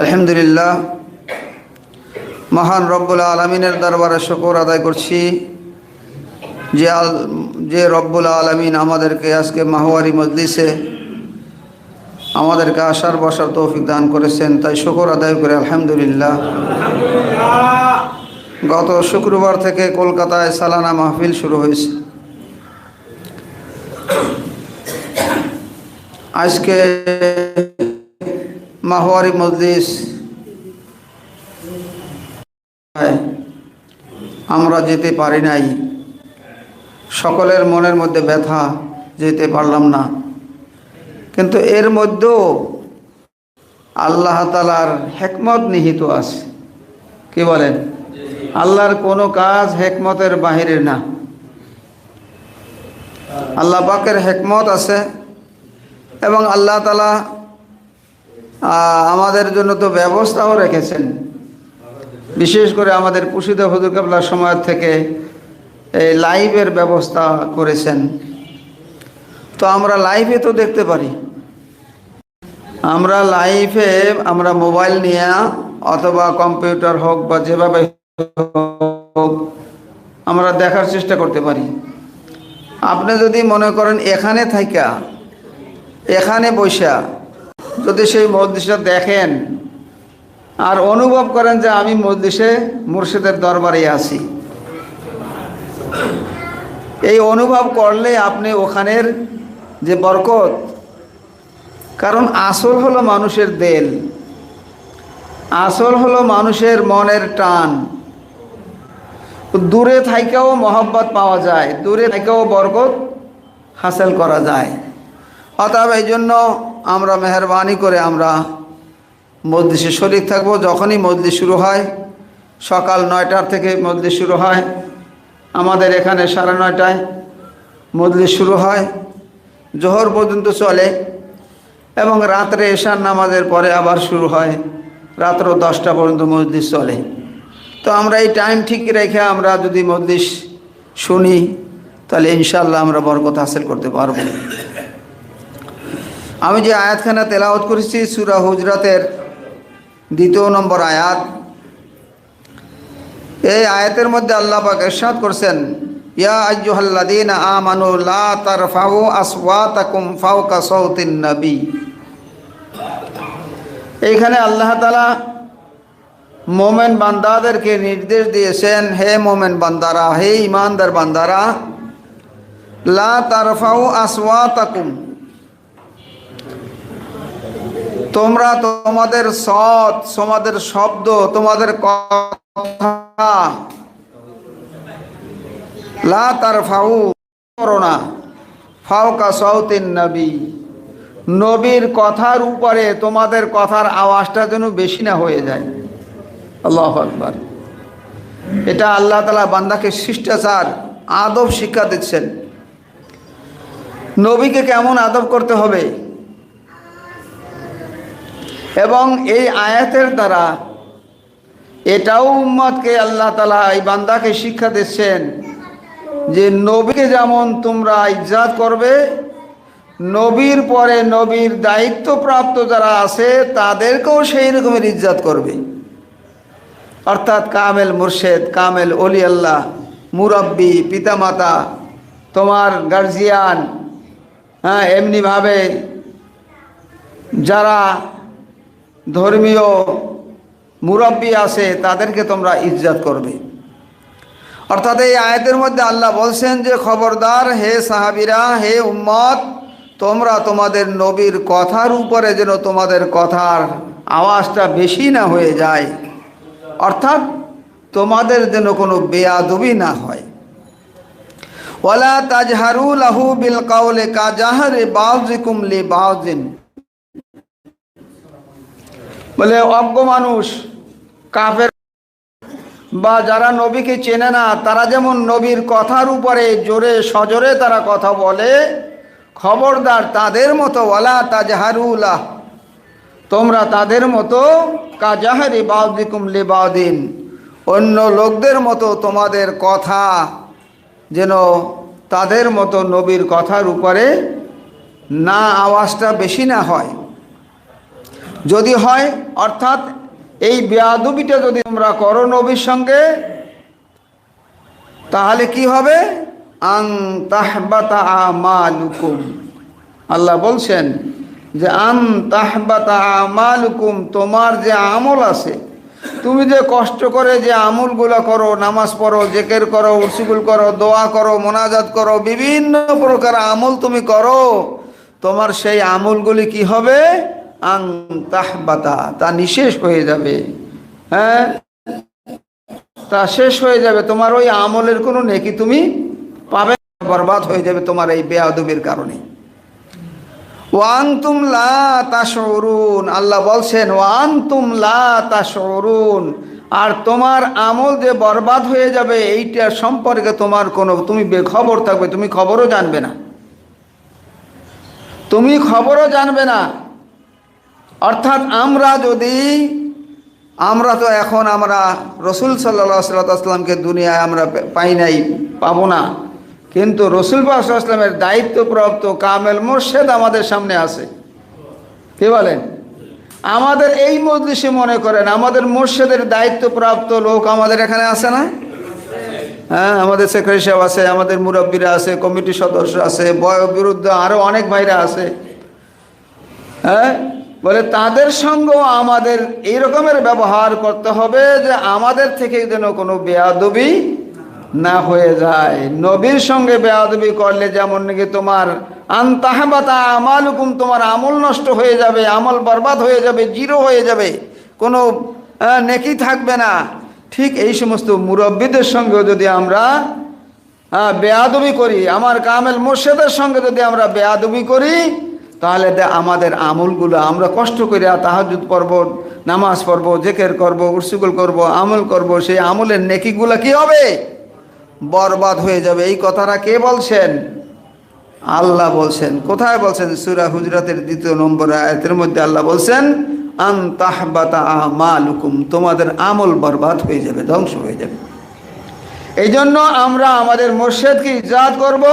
আলহামদুলিল্লাহ, মহান রব্বুল আলমিনের দরবারে শকর আদায় করছি যে আল, যে রব্বুল আলমিন আমাদেরকে আজকে মাহওয়ারি মজলিসে আমাদেরকে আসার বসার তৌফিক দান করেছেন, তাই শকর আদায় করে আলহামদুলিল্লাহ। গত শুক্রবার থেকে কলকাতায় সালানা মাহফিল শুরু হয়েছে। আজকে মাহওয়ারি মজলিস। আমরা যেতে পারি নাই। সকলের মনের মধ্যে ব্যথা, যেতে পারলাম না। কিন্তু এর মধ্যেও আল্লাহ তালার হেকমত নিহিত আছে। কি বলেন? আল্লাহর কোনো কাজ হেকমতের বাহিরে না। আল্লাহ পাকের হেকমত আছে এবং আল্লাহ তালা আমাদের জন্য তো ব্যবস্থাও রেখেছেন। বিশেষ করে আমাদের পুষিত হজুর কাবলার সময় থেকে এই লাইভের ব্যবস্থা করেছেন। তো আমরা লাইভে তো দেখতে পারি। আমরা লাইভে আমরা মোবাইল নিয়ে অথবা কম্পিউটার হোক বা যেভাবে হোক আমরা দেখার চেষ্টা করতে পারি। আপনি যদি মনে করেন এখানে থাইকা, এখানে বৈশা যদি সেই মসজিদটা দেখেন আর অনুভব করেন যে আমি মসজিদে মুর্শিদের দরবারে আছি। এই অনুভব করলে আপনি ওখানের যে বরকত, কারণ আসল হলো মানুষের দেল, আসল হলো মানুষের মনের টান। দূরে থাইকেও মহব্বত পাওয়া যায়, দূরে থাইকেও বরকত হাসিল করা যায়। অতএব এই জন্য আমরা মেহরবানি করে আমরা মসজিদে শরিক থাকব। যখনই মসজিদ শুরু হয়, সকাল নয়টার থেকে মসজিদ শুরু হয়। আমাদের এখানে সাড়ে নয়টায় মজলিস শুরু হয়। জোহর পর্যন্ত চলে এবং রাত্রে এশার নামাজের পরে আবার শুরু হয়। রাত্র দশটা পর্যন্ত মসজিদ চলে। তো আমরা এই টাইম ঠিক রেখে আমরা যদি মসজিদ শুনি, তাহলে ইনশাল্লাহ আমরা বরকত হাসিল করতে পারব। আমি যে আয়াতখানা তেলাওয়াত করেছি, সুরা হুজরাতের দ্বিতীয় নম্বর আয়াত, এই আয়াতের মধ্যে আল্লাহ পাক ইরশাদ করছেন, ইয়া আইয়ুহাল্লাযীনা আমানু লা তারফাউ আসওয়াতাকুম ফাওকা সাউতিন নবী। এইখানে আল্লাহ তাআলা মোমেন বান্দাদেরকে নির্দেশ দিয়েছেন, হে মোমেন বান্দারা, হে ইমানদার বান্দারা, লা তারফাউ আসওয়াতাকুম। তোমরা তোমাদের সৎ, তোমাদের শব্দ, তোমাদের কথা। লা তার ফাউ করো না। ফাউকা সৌতিন নবী। নবীর কথার উপরে তোমাদের কথার আওয়াজটা যেন বেশি না হয়ে যায়। আল্লাহ আকবার। এটা আল্লাহ তালা বান্দাকে শিষ্টাচার, আদব শিক্ষা দিচ্ছেন। নবীকে কেমন আদব করতে হবে? এবং এই আয়াতের দ্বারা এটাও উম্মতকে আল্লাহ তালা এই বান্দাকে শিক্ষা দিচ্ছেন যে নবীকে যেমন তোমরা ইজ্জাত করবে, নবীর পরে নবীর দায়িত্বপ্রাপ্ত যারা আছে তাদেরকেও সেই রকমের ইজ্জাত করবে। অর্থাৎ কামেল মুর্শেদ, কামেল অলি আল্লাহ, মুরব্বী, পিতামাতা, তোমার গার্জিয়ান হ্যাঁ এমনিভাবে যারা ধর্মীয় মুরব্বী আছে, তাদেরকে তোমরা ইজ্জাত করবে। অর্থাৎ এই আয়াতের মধ্যে আল্লাহ বলছেন যে, খবরদার, হে সাহাবিরা, হে উম্মত, তোমরা তোমাদের নবীর কথার উপরে যেন তোমাদের কথার আওয়াজটা বেশি না হয়ে যায়। অর্থাৎ তোমাদের যেন কোনো বেয়াদবি না হয়। ওয়ালা তাজহারু লাহু বিল কাউলে কাজাহারে বাউজিকুম লি বাউজিন। বলে, অজ্ঞ মানুষ, কাফের। বা যারা নবীকে চেনে না, তারা যেমন নবীর কথার উপরে জোরে সজোরে তারা কথা বলে, খবরদার তাদের মতো, ওয়ালা তাজহারুল্লাহ তোমরা তাদের মতো, কাজাহারি বাউদিকুম লিবাউদিন, অন্য লোকদের মতো তোমাদের কথা, যেন তাদের মতো নবীর কথার উপরে না, আওয়াজটা বেশি না হয়। যদি হয়, অর্থাৎ এই বেয়াদবিটা যদি তোমরা করো নবীর সঙ্গে, তাহলে কি হবে? আং তাহবাতা আমালুকুম। আল্লাহ বলছেন যে, আন তাহবাতা আমালুকুম, তোমার যে আমল আছে, তুমি যে কষ্ট করে যে আমলগুলো করো, নামাজ পড়ো, জেকের করো উসিগুল করো, দোয়া করো, মোনাজাত করো, বিভিন্ন প্রকার আমল তুমি করো, তোমার সেই আমলগুলি কি হবে? আং তাহবাতা তা নিঃশেষ হয়ে যাবে। হ্যাঁ? তা শেষ হয়ে যাবে। তোমার ওই আমলের কোনো নেকি তুমি পাবে বরবাদ হয়ে যাবে তোমার এই বেয়াদবির কারণে। ওয়ান্তুম লা তাশউরুন। আল্লাহ বলছেন ওয়ান্তুম লা তাশউরুন। আর তোমার আমল যে বরবাদ হয়ে যাবে, এইটা সম্পর্কে তোমার কোনো, তুমি বেখবর থাকবে, তুমি খবরও জানবে না। তুমি খবরও জানবে না। অর্থাৎ আমরা যদি, আমরা তো এখন আমরা রসুল সাল্লা সাল্লামকে দুনিয়ায় আমরা পাই নাই, পাবো না। কিন্তু রসুল আসলামের দায়িত্বপ্রাপ্ত কামেল মোর্শেদ আমাদের সামনে আছে। কি বলেন? আমাদের এই মজলিসে মনে করেন আমাদের মোর্শেদের দায়িত্বপ্রাপ্ত লোক আমাদের এখানে আছে না? হ্যাঁ আমাদের সেক্রেটারি সাহেব আছে, আমাদের মুরব্বীরা আছে কমিটি সদস্য আছে বয় বিরুদ্ধ আরও অনেক ভাইরা আছে। হ্যাঁ? বলে, তাদের সঙ্গেও আমাদের এই রকমের ব্যবহার করতে হবে যে আমাদের থেকে যেন কোনো বেয়াদবি না হয়ে যায়। নবীর সঙ্গে বেয়াদবি করলে যেমন নাকি তোমার, আন্তাহবাতা আমাল হুকুম তোমার আমল নষ্ট হয়ে যাবে, আমল বরবাদ হয়ে যাবে, জিরো হয়ে যাবে, কোনো নেকি থাকবে না। ঠিক এই সমস্ত মুরব্বীদের সঙ্গেও যদি আমরা বেয়াদবি করি, আমার কামেল মোর্শেদের সঙ্গে যদি আমরা বেয়াদবি করি তাহলে আমাদের আমলগুলো, আমরা কষ্ট করে তাহাজুদ পড়ব, নামাজ পড়ব, জেকের করব উরসুকুল করব, আমল করব, সেই আমলের নেকিগুলো কি হবে? বরবাদ হয়ে যাবে। এই কথাটা কে বলছেন? আল্লাহ বলছেন। কোথায় বলছেন? সুরা হুজরাতের দ্বিতীয় নম্বর আয়তের মধ্যে আল্লাহ বলছেন, আন তাহবাতা তোমাদের আমল বরবাদ হয়ে যাবে, ধ্বংস হয়ে যাবে। এই জন্য আমরা আমাদের মোর্শেদকে ইজাদ করব।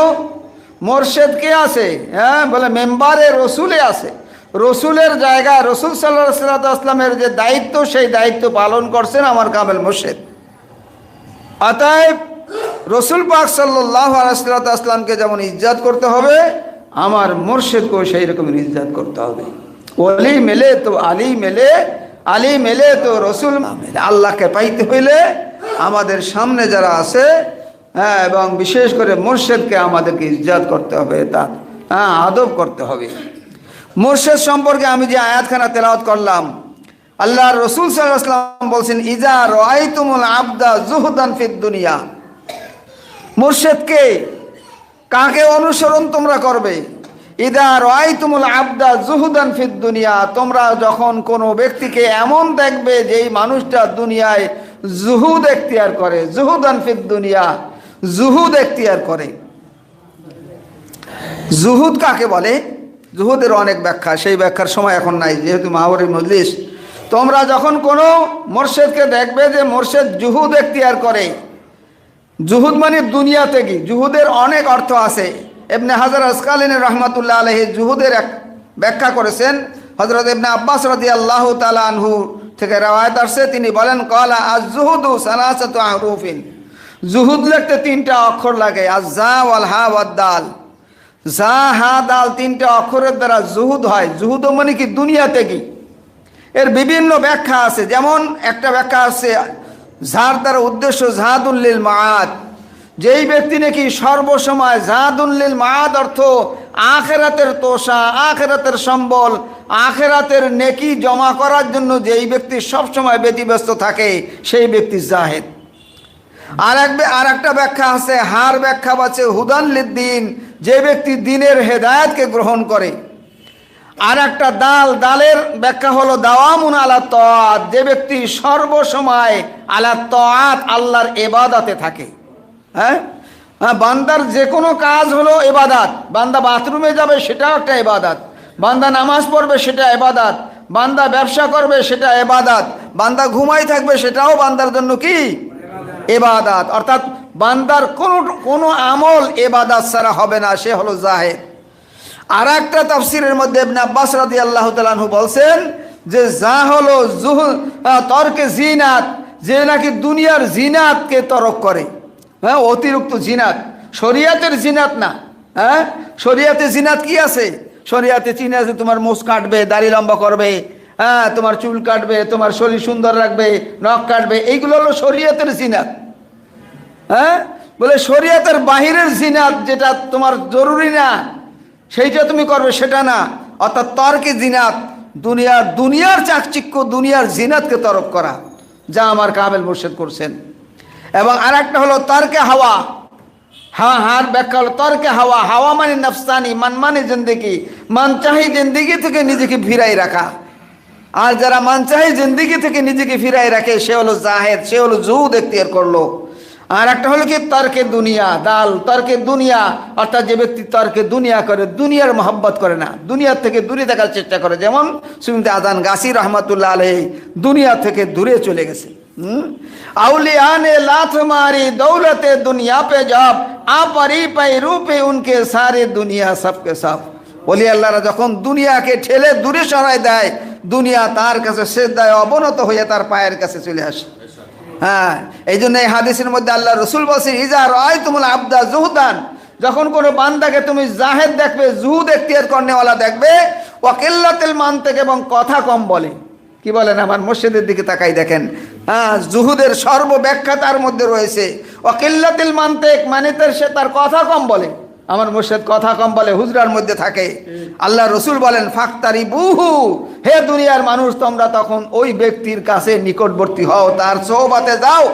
মোর্শেদ কে আছে? হ্যাঁ বলে মেম্বারে রসুলে আছে। রসুলের জায়গা রসুল সাল্লা সাল্লাহ সাল্লামের যে দায়িত্ব, সেই দায়িত্ব পালন করছেন আমার কামেল মোর্শেদ। অতএব রসুল পাক সাল্লাহ আসলামকে যেমন ইজ্জাত করতে হবে, আমার মোর্শেদকেও সেই রকমের ইজ্জাত করতে হবে। অলি মেলে তো আলী মেলে আলী মেলে তো রসুল আল্লাহকে পাইতে হইলে আমাদের সামনে যারা আছে হ্যাঁ এবং বিশেষ করে মোর্শেদকে আমাদেরকে ইজ্জাত করতে হবে, তা হ্যাঁ আদব করতে হবে। মোর্শেদ সম্পর্কে আমি যে আয়াতখানা তেলাওয়াত করলাম আল্লাহ রসুল সাল্লাম বলছেন ইজা রাইতুমুল আবদা জুহদান ফিদ দুনিয়া। মুর্শেদকে কাকে অনুসরণ তোমরা করবে? ইদা রাইতুমুল আবদা জুহুদান ফিদ দুনিয়া। তোমরা যখন কোনো ব্যক্তিকে এমন দেখবে যে এই মানুষটা দুনিয়ায় জুহুদ এখতিয়ার করে জুহুদান ফিদ দুনিয়া। জুহুদ এখতিয়ার করে। জুহুদ কাকে বলে? জুহুদের অনেক ব্যাখ্যা, সেই ব্যাখ্যার সময় এখন নাই, যেহেতু মাহবরি মজলিস। তোমরা যখন কোনো মোর্শেদকে দেখবে যে মোর্শেদ জুহুদ এখতিয়ার করে, জুহুদ মানে দুনিয়াতে কি জুহুদের অনেক অর্থ আছে। এমনি হাজার আসকালিন রহমতুল্লাহ আলহি জুহুদের এক ব্যাখ্যা করেছেন হজরত ইবনে আব্বাস রদি আল্লাহ তালা আনহু থেকে রেওয়ায়ত আসছে, তিনি বলেন, কলা আজ জুহুদু সালাসাতু আহরুফিন জুহুদ লিখতে তিনটা অক্ষর লাগে আজ জা ওয়াল হা দাল। জা হা দাল তিনটা অক্ষরের দ্বারা জুহুদ হয়। জুহুদ মানে কি দুনিয়াতে কি? এর বিভিন্ন ব্যাখ্যা আছে। যেমন একটা ব্যাখ্যা আছে, যার দ্বারা উদ্দেশ্য জাহাদুল্লিল মায়াদ যেই ব্যক্তি নাকি সর্বসময় জাহাদুল্লিল মায়াদ অর্থ আখেরাতের তোষা, আখেরাতের সম্বল, আখেরাতের নেকি জমা করার জন্য যেই ব্যক্তি সবসময় ব্যতিব্যস্ত থাকে, সেই ব্যক্তি জাহেদ। আর এক আর একটা ব্যাখ্যা আছে, হার ব্যাখ্যা আছে হুদাল্লিদ্দিন যে ব্যক্তি দিনের হেদায়তকে গ্রহণ করে। আর একটা দাল, দালের ব্যাখ্যা হলো দাওয়ামুন আলা তআত যে ব্যক্তি সর্বসময় আলা তাত আল্লাহর এবাদাতে থাকে। হ্যাঁ? হ্যাঁ বান্দার যে কোনো কাজ হলো এবাদাত। বান্দা বাথরুমে যাবে, সেটাও একটা এবাদাত। বান্দা নামাজ পড়বে, সেটা এবাদাত। বান্দা ব্যবসা করবে, সেটা এবাদাত। বান্দা ঘুমাই থাকবে, সেটাও বান্দার জন্য কি? এবাদাত। অর্থাৎ বান্দার কোনো কোনো আমল এবাদাত ছাড়া হবে না, সে হলো জাহেদ। আর একটা তাফসিরের মধ্যে আব্বাস রাদি আল্লাহ তালাহু বলছেন যে, যা হলো জুহ তর্কে জিনাত, যে নাকি দুনিয়ার জিনাতকে তরক করে। হ্যাঁ অতিরিক্ত জিনাত। শরিয়াতের জিনাত না হ্যাঁ? শরিয়াতে জিনাত কি আছে? শরিয়াতে চিনে আছে, তোমার মোষ কাটবে, দাড়ি লম্বা করবে হ্যাঁ তোমার চুল কাটবে, তোমার শরীর সুন্দর রাখবে, নখ কাটবে, এইগুলো হলো শরিয়াতের জিনাত হ্যাঁ? বলে শরিয়াতের বাহিরের জিনাত যেটা তোমার জরুরি না, সেইটা তুমি করবে, সেটা না। অর্থাৎ তর্কে জিনাত দুনিয়ার দুনিয়ার চাকচিক্য, দুনিয়ার জিনাতকে তরফ করা, যা আমার কামেল মুর্শেদ করছেন। এবং আর একটা হলো তর্কে হাওয়া। হ্যাঁ হার ব্যাখ্যা হলো তর্কে হাওয়া। হাওয়া মানে নফসানি, মান মানে জিন্দিগি। মান চাহি জিন্দিগি থেকে নিজেকে ফিরাই রাখা। আর যারা মান চাহি জিন্দিগি থেকে নিজেকে ফিরাই রাখে সে হলো জাহেদ সে হলো জুদ এখতিয়ার করলো আর একটা হলো কি তর্কে দুনিয়া দাল তর্কে দুনিয়া অর্থাৎ যে ব্যক্তি তর্কে দুনিয়া করে দুনিয়ার মহব্বত করে না দুনিয়ার থেকে দূরে থাকার চেষ্টা করে যেমন সুমিত আদান গাছি রহমতুল্লাহ আলহ দুনিয়া থেকে দূরে চলে গেছে হুম আউলিয়া ने लात मारी दौलत दुनिया पे जब आपरी पै रूपे उनके सारे दुनिया सबके सब বলি আল্লাহরা যখন দুনিয়াকে ঠেলে দূরে সরাই দেয়, দুনিয়া তার কাছে শ্রদ্ধায় অবনত হয়ে তার পায়ের কাছে চলে আসে। হ্যাঁ এই জন্য এই হাদিসের মধ্যে আল্লাহ রসুল বলছেন, ইজা রয় তুমুল আবদা জুহদান যখন কোনো বান্দাকে তুমি জাহেদ দেখবে, জুহুদ এখতিয়ার কর্নেওয়ালা দেখবে ও কেল্লাতেল মান থেকে এবং কথা কম বলে। কি বলেন আমার মসজিদের দিকে তাকাই দেখেন। হ্যাঁ জুহুদের সর্ব ব্যাখ্যা তার মধ্যে রয়েছে। ও কেল্লাতিল মানতেক মানে তার সে তার কথা কম বলে। আমার মুর্শেদ কথা কম বলে, হুজরার মধ্যে থাকে। আল্লাহ রসুল বলেন ফাক্তারি বুহু হে দুনিয়ার মানুষ, তোমরা তখন ওই ব্যক্তির কাছে নিকটবর্তী হও, তার সৌবাতে যাও।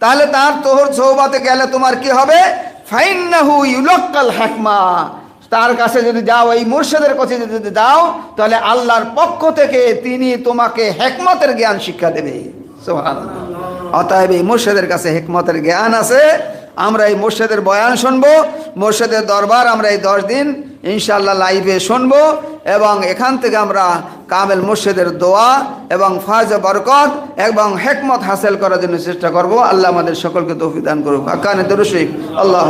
তাহলে তার তোহর সৌবাতে গেলে তোমার কি হবে? ফাইন্নাহু ইউলক্কাল হাকমা। তার কাছে যদি যাও, এই মুর্শেদের কাছে যদি যাও, তাহলে আল্লাহর পক্ষ থেকে তিনি তোমাকে হেকমতের জ্ঞান শিক্ষা দেবে। অতএব এই মুর্শেদের কাছে হেকমতের জ্ঞান আছে। আমরা এই মোর্শেদের বয়ান শুনব মোর্শেদের দরবার আমরা এই দশ দিন ইনশাল্লাহ লাইভে শুনব এবং এখান থেকে আমরা কামেল মুর্শেদের দোয়া এবং ফাজ বরকত এবং হেকমত হাসিল করার জন্য চেষ্টা করব। আল্লাহ আমাদের সকলকে তৌফিদান করুক। আকানে দরুশিক আল্লাহ